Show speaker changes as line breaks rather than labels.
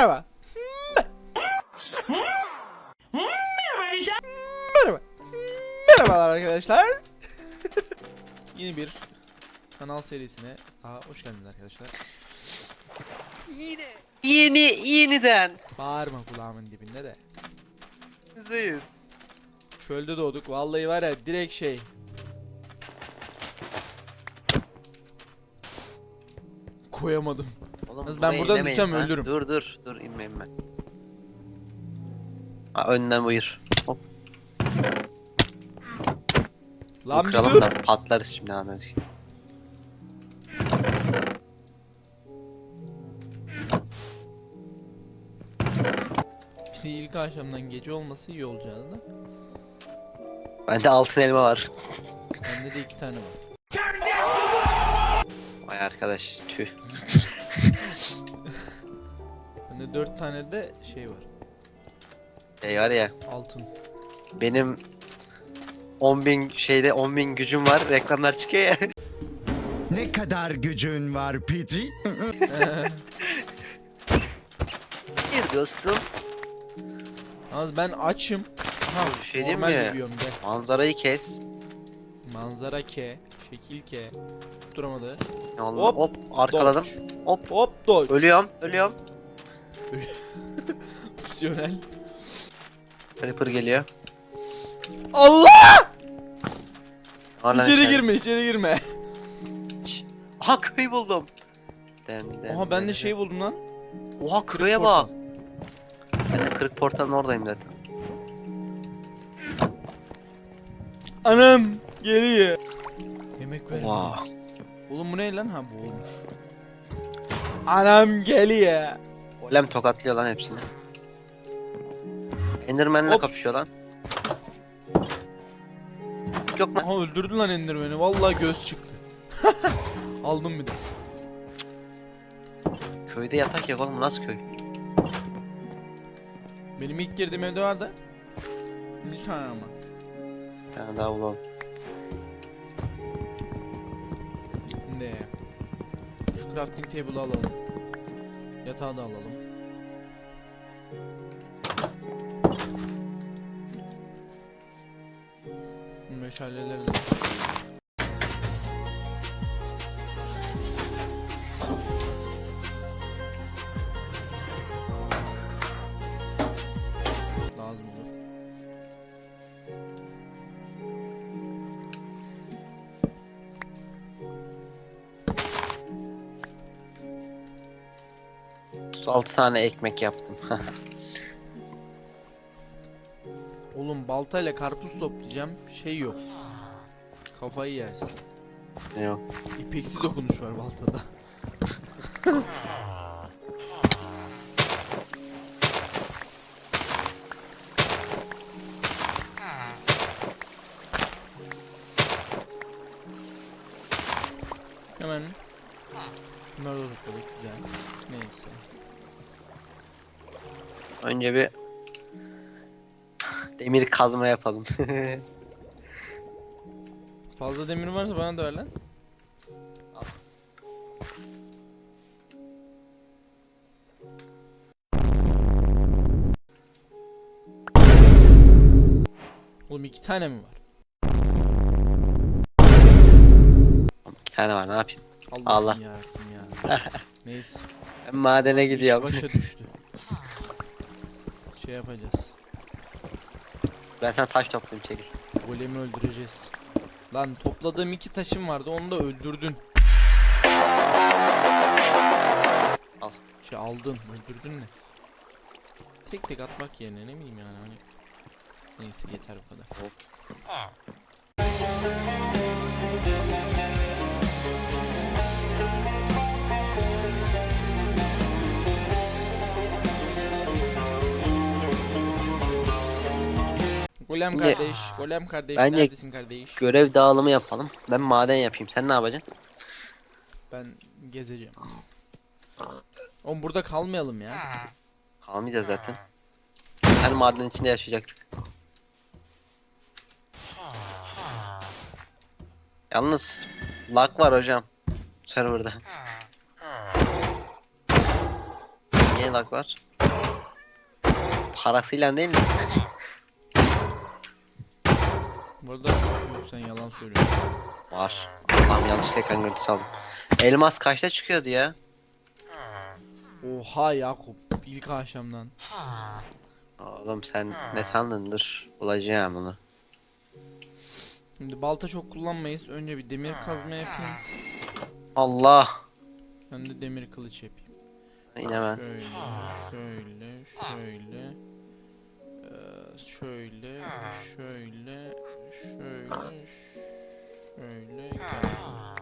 Merhaba. Merhaba. Merhabalar arkadaşlar. Yeni bir kanal serisine daha hoş geldiniz arkadaşlar.
Yine. Yeni, yeniden.
Bağırma kulağımın dibinde de.
Bizdeyiz.
Çölde doğduk. Vallahi var ya direkt şey. Koyamadım.
Oğlum
Yalnız ben
buraya
buradan düşsem
lan.
ölürüm.
Dur dur dur inme inme. Ha, önden buyur. Hop.
Lan bir
kıralım
dur.
da patlarız şimdi anacık.
Bir de ilk akşamdan gece olması iyi olacağını da.
Bende altın elma var.
Bende de iki tane var.
Vay arkadaş tüh.
Bende dört tane de şey var.
Şey var ya
Altın.
benim 10.000 şeyde 10.000 gücüm var reklamlar çıkıyor ya.
Ne kadar gücün var Pidgey?
Bir dostum.
Yalnız ben açım. Aha,
Bir şey diyeyim
normal
mi?
yürüyorum gel.
Manzarayı kes.
Manzara ke, şekil ke. Tutturamadı.
Allah,
Hop,
hop, arkaladım.
Dodge.
Hop.
Hop dodge.
Ölüyorum, ölüyorum.
Opsiyonel.
Creeper geliyor.
Allah!
Hala
içeri
içeride.
girme, içeri girme.
Aha köy buldum. Den, den,
Aha ben
den,
de şey buldum lan.
den. Oha köye bak. Ben de kırık portalın oradayım zaten.
Anam geriye. Yemek ver.
Oha.
Oğlum bu ne lan? Ha bu olmuş. Anam geliyor.
Golem tokatlıyor lan hepsini. Enderman'le
Hop.
kapışıyor lan. Yok mu?
Aha öldürdün lan Enderman'i. Vallahi göz çıktı. Aldım bir de.
Köyde yatak yok oğlum nasıl köy?
Benim ilk girdiğim evde vardı. Bir tane ama.
Bir tane daha bulalım.
Şimdi şu crafting table'ı alalım. Yatağı da alalım. Meşaleleri de.
36 tane ekmek yaptım.
Oğlum baltayla karpuz toplayacağım. Şey yok. Kafayı yersin.
Ne yok?
İpeksi dokunuş var baltada. Hemen Bunları da güzel. Neyse.
Önce bir demir kazma yapalım.
Fazla demir varsa bana da ver lan.
Al.
Oğlum iki tane mi var?
Bir tane var ne yapayım?
Allah'ım
Allah.
yarabbim ya. Neyse.
Ben madene gidiyorum.
Başa düştü. Şey yapacağız.
Ben sana taş toplayayım çekil.
Golemi öldüreceğiz. Lan topladığım iki taşım vardı onu da öldürdün.
Al.
Şey aldın öldürdün ne? Tek tek atmak yerine ne bileyim yani hani. Neyse yeter bu kadar.
Hop.
Golem
Şimdi-
kardeş, golem kardeş,
Bence
neredesin kardeş?
Görev dağılımı yapalım. Ben maden yapayım. Sen ne yapacaksın?
ben gezeceğim. Oğlum burada kalmayalım ya.
Kalmayacağız zaten. Sen madenin içinde yaşayacaktık. Yalnız lag var hocam serverda. Niye lag var? Parasıyla değil mi?
Bu arada yok sen yalan söylüyorsun.
Var. Allah'ım yanlış ekran görüntüsü aldım. Elmas kaçta çıkıyordu ya?
Oha Yakup ilk akşamdan.
Oğlum sen ne sandın dur. Bulacağım bunu.
Şimdi balta çok kullanmayız. Önce bir demir kazma yapayım.
Allah.
Ben de demir kılıç yapayım.
Yine ben.
Şöyle, şöyle, şöyle. Eee, şöyle, şöyle, şöyle, şöyle. Gel.